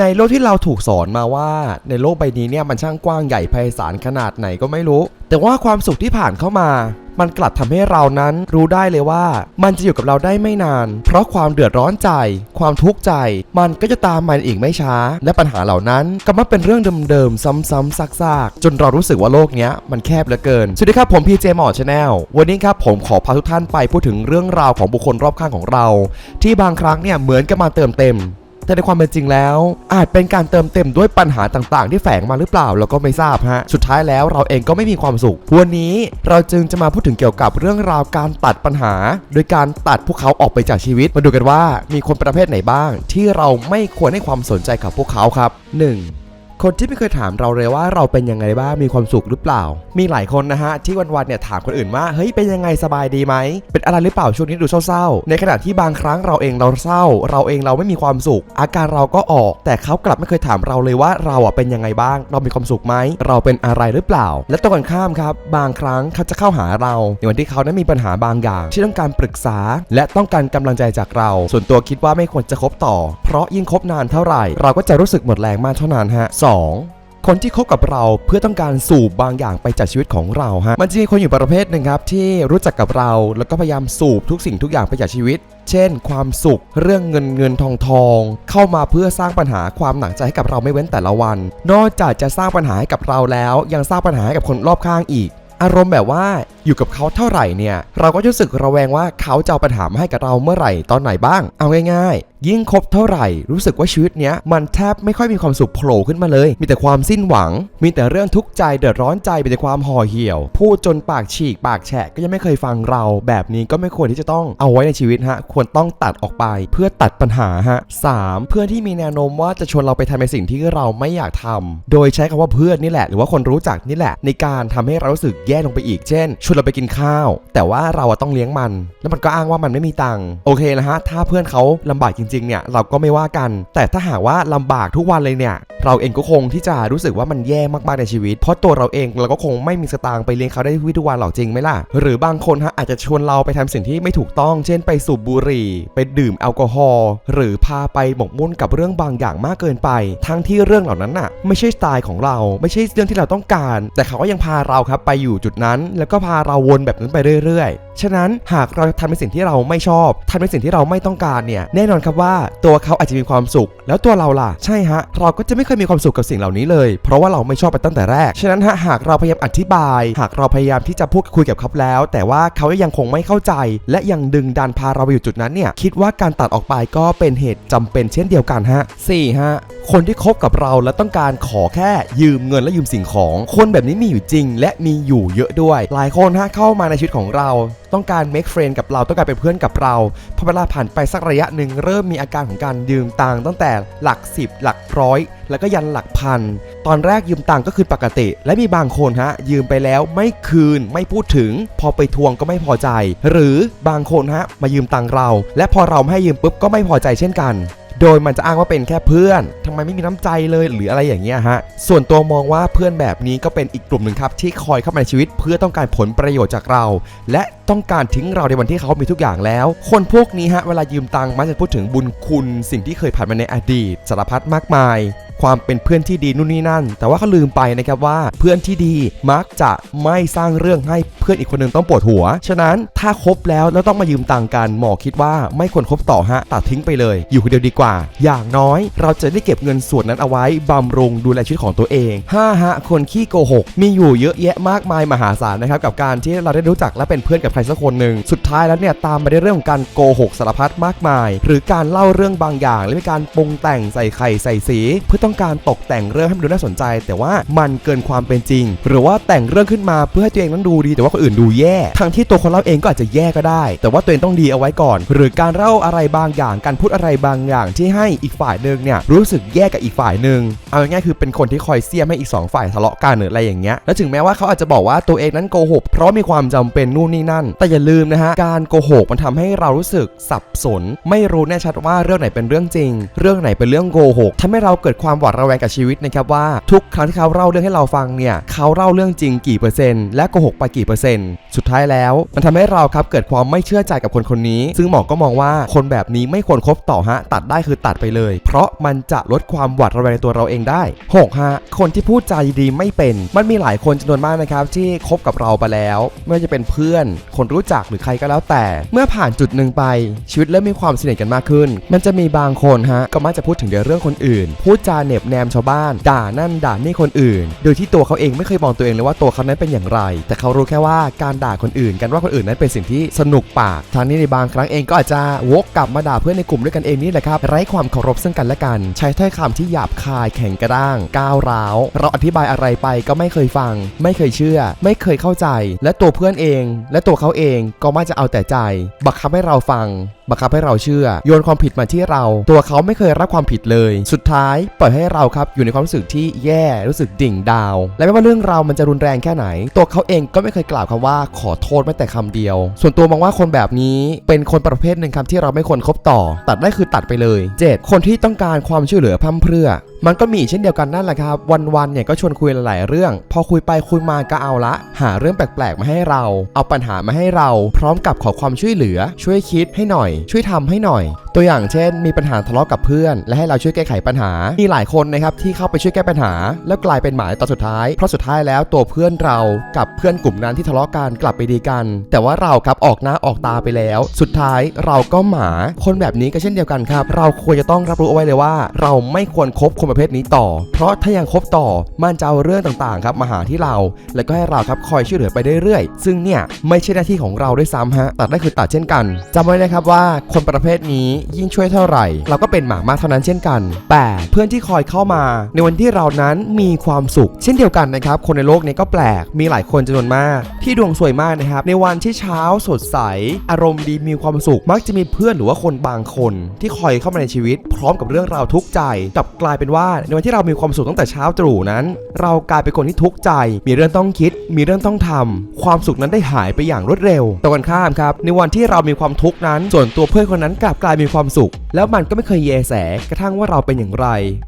ในโลกที่เราถูกสอนมาว่า ในโลกใบนี้เนี่ยมันช่างกว้างใหญ่ไพศาลขนาดไหนก็ไม่รู้ แต่ว่าความสุขที่ผ่านเข้ามา มันกลับทำให้เรานั้นรู้ได้เลยว่า มันจะอยู่กับเราได้ไม่นาน เพราะความเดือดร้อนใจ ความทุกข์ใจ มันก็จะตามมาอีกไม่ช้า และปัญหาเหล่านั้นก็มาเป็นเรื่องเดิมๆซ้ำๆซากๆ จนเรารู้สึกว่าโลกนี้มันแคบเหลือเกินสวัสดีครับผมพีเจมอชาแนลวันนี้ครับผมขอพาทุกท่านไปพูดถึงเรื่องราวของบุคคลรอบข้างของเรา ที่บางครั้งเนี่ยเหมือนกับมาเติมเต็ม แต่ในความเป็นจริงแล้ว อาจเป็นการเติมเต็มด้วยปัญหาต่างๆ ที่แฝงมาหรือเปล่าเราก็ไม่ทราบฮะสุดท้ายแล้วเราเองก็ไม่มีความสุขวันนี้เราจึงจะมาพูดถึงเกี่ยวกับเรื่องราวการตัดปัญหา โดยการตัดพวกเขาออกไปจากชีวิต มาดูกันว่ามีคนประเภทไหนบ้าง ที่เราไม่ควรให้ความสนใจกับพวกเขาครับ 1. คนที่ไม่เคยถามเราเลยว่าเราเป็นยังไงบ้างมีความสุขหรือเปล่า มีหลายคนนะฮะที่วันๆเนี่ยถามคนอื่นว่าเฮ้ยเป็นยังไงสบายดีไหมเป็นอะไรหรือเปล่าช่วงนี้ดูเศร้าๆ ในขณะที่บางครั้งเราเองเราเศร้า เราเองเราไม่มีความสุข อาการเราก็ออก แต่เขากลับไม่เคยถามเราเลยว่าเราอะเป็นยังไงบ้าง เรามีความสุขไหมเราเป็นอะไรหรือเปล่า และตรงกันข้ามครับ บางครั้งเขาจะเข้าหาเราในวันที่เขานั้นมีปัญหาบางอย่าง ที่ต้องการปรึกษา และต้องการกำลังใจจากเรา ส่วนตัวคิดว่าไม่ควรจะคบต่อ เพราะยิ่งคบนานเท่าไหร่ เราก็จะรู้สึกหมดแรงมากเท่านั้นฮะสองคนที่คบกับเราเพื่อต้องการสูบบางอย่างไปจากชีวิตของเราฮะมันจะมีคนอยู่ประเภทหนึ่งครับที่รู้จักกับเราแล้วก็พยายามสูบทุกสิ่งทุกอย่างไปจากชีวิต เช่น ความสุข เรื่องเงินเงินทองทอง เข้ามาเพื่อสร้างปัญหาความหนักใจให้กับเราไม่เว้นแต่ละวัน นอกจากจะสร้างปัญหาให้กับเราแล้ว ยังสร้างปัญหาให้กับคนรอบข้างอีก อารมณ์แบบว่า อยู่กับเขาเท่าไหร่เนี่ย เราก็รู้สึกระแวงว่าเขาจะเอาปัญหามาให้กับเราเมื่อไหร่ตอนไหนบ้าง เอาง่ายๆ ยิ่งคบเท่าไหร่ รู้สึกว่าชีวิตเนี้ยมันแทบไม่ค่อยมีความสุขโผล่ขึ้นมาเลย มีแต่ความสิ้นหวัง มีแต่เรื่องทุกข์ใจเดือดร้อนใจมีแต่ความห่อเหี่ยว พูดจนปากฉีกปากแฉะก็ยังไม่เคยฟังเรา แบบนี้ก็ไม่ควรที่จะต้องเอาไว้ในชีวิตฮะควรต้องตัดออกไป เพื่อตัดปัญหาฮะสามเพื่อนที่มีแนวโน้มว่าจะชวนเราไปทำในสิ่งที่เราไม่อยากทำโดยใช้คำว่าเพื่อนนี่แหละ หรือว่าคนรู้จักนี่แหละ ในการทำให้เรารู้สึกแย่ลงไปอีกเช่นชวนเราไปกินข้าว แต่ว่าเราต้องเลี้ยงมัน แล้วมันก็อ้างว่ามันไม่มีตังค์โอเคนะฮะถ้าเพื่อนเขาลำบากจริงๆเนี่ยเราก็ไม่ว่ากัน แต่ถ้าหากว่าลำบากทุกวันเลยเนี่ยเราเองก็คงที่จะรู้สึกว่ามันแย่มากๆในชีวิต เพราะตัวเราเองเราก็คงไม่มีสตางค์ไปเลี้ยงเขาได้ทุกวันหรอกจริงไหมล่ะ หรือบางคนฮะอาจจะชวนเราไปทำสิ่งที่ไม่ถูกต้อง เช่นไปสูบบุหรี่ ไปดื่มแอลกอฮอล์ หรือพาไปหมกมุ่นกับเรื่องบางอย่างมากเกินไป ทั้งที่เรื่องเหล่านั้นน่ะไม่ใช่สไตล์ของเรา ไม่ใช่เรื่องที่เราต้องการ แต่เขาก็ยังพาเราครับไปอยู่จุดนั้น แล้วก็พาเราวนแบบนั้นไปเรื่อย ฉะนั้นหากเราทำในสิ่งที่เราไม่ชอบทำในสิ่งที่เราไม่ต้องการเนี่ยแน่นอนครับว่าตัวเขาอาจจะมีความสุข แล้วตัวเราล่ะใช่ฮะเราก็จะไม่เคยมีความสุขกับสิ่งเหล่านี้เลย เพราะว่าเราไม่ชอบไปตั้งแต่แรกฉะนั้นฮะหากเราพยายามอธิบาย หากเราพยายามที่จะพูดคุยกับเขาแล้ว แต่ว่าเขายังคงไม่เข้าใจ และยังดึงดันพาเราไปอยู่จุดนั้นเนี่ยคิดว่าการตัดออกไปก็เป็นเหตุจำเป็นเช่นเดียวกันฮะ 4. ฮะคนที่คบกับเราและต้องการขอแค่ยืมเงินและยืมสิ่งของ คนแบบนี้มีอยู่จริง และมีอยู่เยอะด้วย หลายคนฮะเข้ามาในชีวิตของเรา ต้องการ make friend กับเราต้องการเป็นเพื่อนกับเราพอเวลาผ่านไปสักระยะหนึ่งเริ่มมีอาการของการยืมตังค์ตั้งแต่หลัก 10 หลักร้อย แล้วก็ยันหลักพัน ตอนแรกยืมตังค์ก็คือปกติ และมีบางคนฮะ ยืมไปแล้วไม่คืนไม่พูดถึง พอไปทวงก็ไม่พอใจ หรือบางคนฮะมายืมตังค์เรา และพอเราไม่ให้ยืมปุ๊บก็ไม่พอใจเช่นกัน โดยมันจะอ้างว่าเป็นแค่เพื่อนทำไมไม่มีน้ำใจเลยหรืออะไรอย่างเงี้ยฮะ ส่วนตัวมองว่าเพื่อนแบบนี้ก็เป็นอีกกลุ่มหนึ่งครับที่คอยเข้ามาในชีวิตเพื่อต้องการผลประโยชน์จากเรา และต้องการทิ้งเราในวันที่เขามีทุกอย่างแล้ว คนพวกนี้ฮะเวลายืมตังค์มักจะพูดถึงบุญคุณ สิ่งที่เคยผ่านมาในอดีตสารพัดมากมาย ความเป็นเพื่อนที่ดีนู่นนี่นั่น แต่ว่าเขาลืมไปนะครับว่าเพื่อนที่ดีมักจะไม่สร้างเรื่องให้เพื่อนอีกคนหนึ่งต้องปวดหัว ฉะนั้นถ้าคบแล้วแล้วต้องมายืมตังค์กันหมอคิดว่าไม่ควรคบต่อฮะตัดทิ้งไปเลย อยู่คนเดียวดีกว่า อย่างน้อย เราจะได้เก็บเงินส่วนนั้นเอาไว้บำรุงดูแลชีวิตของตัวเอง 5. ฮะคนขี้โกหก มีอยู่เยอะแยะมากมายมหาศาลนะครับกับการที่เราได้รู้จักและเป็นเพื่อนกับใครสักคนหนึ่งสุดท้ายแล้วเนี่ยตามมาด้วยเรื่องของการโกหกสารพัดมากมาย หรือการเล่าเรื่องบางอย่างและมีการปรุงแต่งใส่ไข่ใส่สี เพื่อต้องการตกแต่งเรื่องให้มันดูน่าสนใจ แต่ว่ามันเกินความเป็นจริง หรือว่าแต่งเรื่องขึ้นมาเพื่อให้ตัวเองนั้นดูดี แต่ว่าคนอื่นดูแย่ทั้งที่ตัวคนเล่าเองก็อาจจะแย่ก็ได้ แต่ว่าตัวเองต้องดีเอาไว้ก่อน หรือการเล่าอะไรบางอย่างการพูดอะไรบางอย่างที่ให้อีกฝ่ายหนึ่งเนี่ยรู้สึกแย่กับอีกฝ่ายหนึ่งเอาง่ายๆคือเป็นคนที่คอยเสี้ยมให้อีกสองฝ่ายทะเลาะกันหรืออะไรอย่างเงี้ยแล้วถึงแม้ว่าเขาอาจจะบอกว่าตัวเองนั้นโกหกเพราะมีความจำเป็นนู่นนี่นั่น แต่อย่าลืมนะฮะการโกหกมันทำให้เรารู้สึกสับสน ไม่รู้แน่ชัดว่าเรื่องไหนเป็นเรื่องจริง เรื่องไหนเป็นเรื่องโกหกทำให้เราเกิดความหวาดระแวงกับชีวิตนะครับว่าทุกครั้งที่เขาเล่าเรื่องให้เราฟังเนี่ยเขาเล่าเรื่องจริงกี่เปอร์เซ็นต์และโกหกไปกี่เปอร์เซ็นต์สุดท้ายแล้ว มันทำให้เราครับเกิดความไม่เชื่อใจกับคนคนนี้ ซึ่งหมอก็มองว่าคนแบบนี้ไม่ควรคบต่อฮะ ตัดได้คือตัดไปเลย เพราะมันจะลดความหวาดระแวงในตัวเราเองได้หกฮะคนที่พูดจาดีไม่เป็น มันมีหลายคนจำนวนมากนะครับที่คบกับเราไปแล้ว ไม่ว่าจะเป็นเพื่อน คนรู้จักหรือใครก็แล้วแต่ เมื่อผ่านจุดหนึ่งไปชีวิตเริ่มมีความสนิทกันมากขึ้น มันจะมีบางคนฮะก็มักจะพูดถึงเรื่องคนอื่น พูดจาเหน็บแนมชาวบ้าน ด่านั่นด่านี่คนอื่น โดยที่ตัวเขาเองไม่เคยมองตัวเองเลยว่าตัวเขานั้นเป็นอย่างไร แต่เขารู้แค่ว่าการด่าคนอื่น กันว่าคนอื่นนั้นเป็นสิ่งที่สนุกปากทางนี้ในบางครั้งเองก็อาจจะวกกลับมาด่าเพื่อนในกลุ่มด้วยกันเองนี่แหละครับไร้ความเคารพซึ่งกันและกัน ใช้ถ้อยคำที่หยาบคายแข็งกระด้างก้าวร้าว เราอธิบายอะไรไปก็ไม่เคยฟัง ไม่เคยเชื่อ ไม่เคยเข้าใจ และตัวเพื่อนเอง และตัวเขาเองก็มักจะเอาแต่ใจ บังคับให้เราฟัง บังคับให้เราเชื่อ โยนความผิดมาที่เรา ตัวเขาไม่เคยรับความผิดเลย สุดท้ายปล่อยให้เราครับอยู่ในความรู้สึกที่แย่รู้สึกดิ่งดาว และไม่ว่าเรื่องราวมันจะรุนแรงแค่ไหน ตัวเขาเองก็ไม่เคยกล่าวคำว่าขอโทษแม้แต่คำเดียว ส่วนตัวมองว่าคนแบบนี้เป็นคนประเภทหนึ่งครับที่เราไม่ควรคบต่อ ตัดได้คือตัดไปเลย 7. คนที่ต้องการความช่วยเหลือพั่มเพรื่อ มันก็มีเช่นเดียวกันนั่นแหละครับ วันๆเนี่ยก็ชวนคุยหลาย ๆ เรื่อง พอคุยไปคุยมาก็เอาละ หาเรื่องแปลก ๆ มาให้เรา เอาปัญหามาให้เรา พร้อมกับขอความช่วยเหลือ ช่วยคิดให้หน่อย ช่วยทำให้หน่อย ตัวอย่างเช่น มีปัญหาทะเลาะกับเพื่อน และให้เราช่วยแก้ไขปัญหา มีหลายคนนะครับที่เข้าไปช่วยแก้ปัญหา แล้วกลายเป็นหมาในตอนสุดท้าย เพราะสุดท้ายแล้วตัวเพื่อนเรากับเพื่อนกลุ่มนั้นที่ทะเลาะกันกลับไปดีกัน แต่ว่าเราครับออกหน้าออกตาไปแล้ว สุดท้ายเราก็หมา คนแบบนี้ก็เช่นเดียวกันครับ เราควรจะต้องรับรู้เอาไว้เลยว่า เราไม่ควรคบคนประเภทนี้ต่อ เพราะถ้ายังคบต่อมันจะเอาเรื่องต่างๆครับมาหาที่เรา แล้วก็ให้เราครับคอยช่วยเหลือไปเรื่อยๆ ซึ่งเนี่ยไม่ใช่หน้าที่ของเราด้วยซ้ำฮะตัดได้คือตัดเช่นกันจำไว้นะครับว่าคนประเภทนี้ยิ่งช่วยเท่าไหร่ เราก็เป็นหมามากเท่านั้นเช่นกัน 8. เพื่อนที่คอยเข้ามา ในวันที่เรานั้นมีความสุข เช่นเดียวกันนะครับคนในโลกนี้ก็แปลกมีหลายคนจำนวนมาก ที่ดวงสวยมากนะครับในวันที่เช้าสดใส อารมณ์ดีมีความสุขมักจะมีเพื่อนหรือว่าคนบางคน ที่คอยเข้ามาในชีวิต พร้อมกับเรื่องราวทุกข์ใจกลับกลายเป็นว่าในวันที่เรามีความสุขตั้งแต่เช้าตรู่นั้น เรากลายเป็นคนที่ทุกข์ใจ มีเรื่องต้องคิด มีเรื่องต้องทำความสุขนั้นได้หายไปอย่างรวดเร็วตรงกันข้ามครับ ในวันที่เรามีความทุกข์นั้น ส่วนตัวเพื่อนคนนั้นกลับกลายมีความสุข แล้วมันก็ไม่เคยแยแสกระทั่งว่าเราเป็นอย่างไร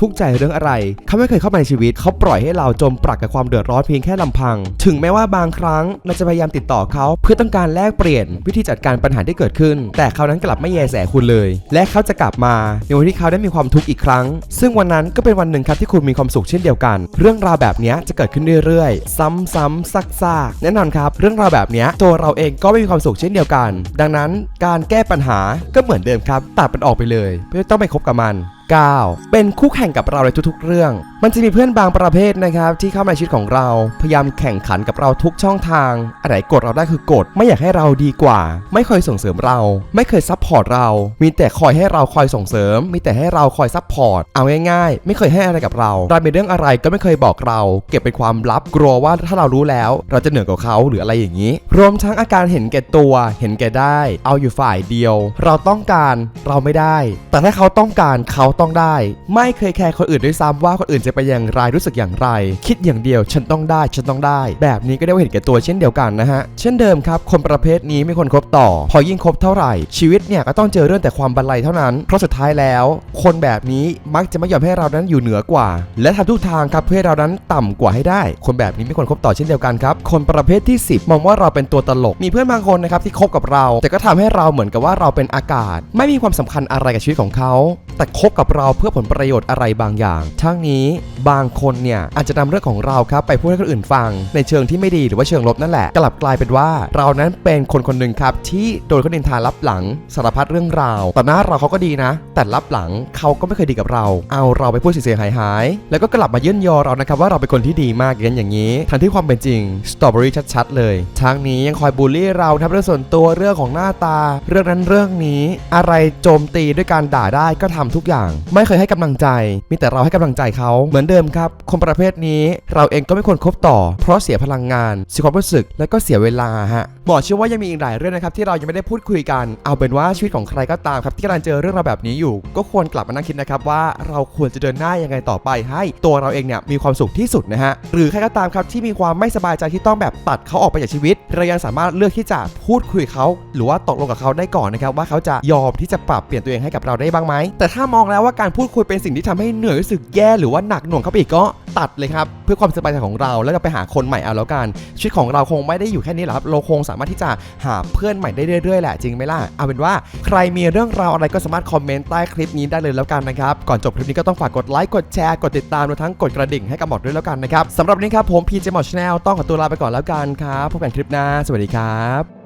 ทุกใจเรื่องอะไร เขาไม่เคยเข้ามาในชีวิต เขาปล่อยให้เราจมปลักกับความเดือดร้อนเพียงแค่ลำพัง ถึงแม้ว่าบางครั้งเราจะพยายามติดต่อเขาเพื่อต้องการแลกเปลี่ยน วิธีจัดการปัญหาที่เกิดขึ้น แต่เขานั้นกลับไม่แยแสคุณเลย และเขาจะกลับมาในวันที่เขาได้มีความทุกข์อีกครั้ง ซึ่งวันนั้นก็เป็นวันหนึ่งครับที่คุณมีความสุขเช่นเดียวกัน เรื่องราวแบบนี้จะเกิดขึ้นเรื่อยๆ ซ้ำๆซักๆแน่นอนครับ เรื่องราวแบบนี้ตัวเราเองก็ไม่มีความสุขเช่นเดียวกัน ดังนั้นการแก้ปัญหาก็เหมือนเดิมครับตัดมันออกไปเลยไม่ต้องไปคบกับมัน 9. เป็นคู่แข่งกับเราในทุกๆ เรื่องมันจะมีเพื่อนบางประเภทนะครับที่เข้ามาในชีวิตของเรา พยายามแข่งขันกับเราทุกช่องทางอะไรกดเราได้คือกด ไม่อยากให้เราดีกว่า ไม่เคยส่งเสริมเรา ไม่เคยซัพพอร์ตเรา มีแต่คอยให้เราคอยส่งเสริม มีแต่ให้เราคอยซัพพอร์ตเอาง่ายๆ ไม่เคยให้อะไรกับเราเรามีเรื่องอะไรก็ไม่เคยบอกเรา เก็บเป็นความลับกลัวว่าถ้าเรารู้แล้ว เราจะเหนือกว่าเขาหรืออะไรอย่างนี้ รวมทั้งอาการเห็นแก่ตัว เห็นแก่ได้ เอาอยู่ฝ่ายเดียว เราต้องการเราไม่ได้ แต่ถ้าเขาต้องการเขาต้องได้ ไม่เคยแคร์คนอื่นด้วยซ้ำว่าคนอื่นจะไปอย่างไรรู้สึกอย่างไร คิดอย่างเดียวฉันต้องได้ฉันต้องได้ แบบนี้ก็ได้เห็นแก่ตัวเช่นเดียวกันนะฮะเช่นเดิมครับ คนประเภทนี้ไม่ควรคบต่อ พอยิ่งคบเท่าไหร่ ชีวิตเนี่ยก็ต้องเจอเรื่องแต่ความบันไลยเท่านั้น เพราะสุดท้ายแล้ว คนแบบนี้มักจะไม่ยอมให้เรานั้นอยู่เหนือกว่า และทำทุกทางครับเพื่อให้เรานั้นต่ำกว่าให้ได้ คนแบบนี้ไม่ควรคบต่อเช่นเดียวกันครับคนประเภทที่ 10 มองว่าเราเป็นตัวตลกมีเพื่อนบางคนนะครับที่คบกับเรา แต่ก็ทำให้เราเหมือนกับว่าเราเป็นอากาศ ไม่มีความสำคัญอะไรกับชีวิตของเขา แต่คบกับเราเพื่อผลประโยชน์อะไรบางอย่าง ทั้งนี้บางคนเนี่ยอาจจะนำเรื่องของเราครับไปพูดให้คนอื่นฟัง ในเชิงที่ไม่ดีหรือว่าเชิงลบนั่นแหละ กลับกลายเป็นว่า เรานั้นเป็นคนคนหนึ่งครับที่โดนเขานินทารับหลังสารพัดเรื่องราวต่อหน้าเราเขาก็ดีนะ แต่รับหลังเขาก็ไม่เคยดีกับเรา เอาเราไปพูดเสียหายหายแล้วก็กลับมาเยื่นยอเรานะครับว่าเราเป็นคนที่ดีมากอย่างนั้นอย่างนี้ทั้งที่ความเป็นจริงสตรอเบอรี่ชัดๆเลยทางนี้ยังคอยบูลลี่เราครับเรื่องส่วนตัวเรื่องของหน้าตา เรื่องนั้นเรื่องนี้ อะไรโจมตีด้วยการด่าได้ก็ทำทุกอย่าง ไม่เคยให้กำลังใจ มีแต่เราให้กำลังใจเขาเหมือนเดิมครับ คนประเภทนี้เราเองก็ไม่ควรคบต่อ เพราะเสียพลังงานเสียความรู้สึกและก็เสียเวลาฮะหมอเชื่อว่ายังมีอีกหลายเรื่องนะครับที่เรายังไม่ได้พูดคุยกัน เอาเป็นว่าชีวิตของใครก็ตามครับที่กำลังเจอเรื่องราวแบบนี้อยู่ ก็ควรกลับมานั่งคิดนะครับว่าเราควรจะเดินหน้ายังไงต่อไปให้ตัวเราเองเนี่ยมีความสุขที่สุดนะฮะหรือใครก็ตามครับที่มีความไม่สบายใจที่ต้องแบบตัดเขาออกไปจากชีวิต เรายังสามารถเลือกที่จะพูดคุยเขา หรือว่าตกลงกับเขาได้ก่อนนะครับว่าเขาจะยอมที่จะปรับเปลี่ยนตัวเองให้กับเราได้บ้างไหมแต่ถ้ามองแล้วว่าการพูดคุยเป็นสิ่งที่ทำให้เหนื่อยรู้สึกแย่หรือว่าหนักหน่วงเข้าไปอีกก็ตัดเลยครับ เพื่อความสบายใจของเราแล้วเราไปหาคนใหม่เอาแล้วกัน ชีวิตของเราคงไม่ได้อยู่แค่นี้หรอกครับเราคงสามารถที่จะหาเพื่อนใหม่ได้เรื่อยๆแหละจริงไหมล่ะเอาเป็นว่าใครมีเรื่องราวอะไรก็สามารถคอมเมนต์ใต้คลิปนี้ได้เลยแล้วกันนะครับก่อนจบคลิปนี้ก็ต้องฝากกดไลค์กดแชร์กดติดตามรวมทั้งกดกระดิ่งให้กับหมอดด้วยแล้วกันนะครับสำหรับวันนี้ครับผมพีเจหมอชแนลต้องขอตัวลาไปก่อนแล้วกันครับพบกันคลิปหน้าสวัสดีครับ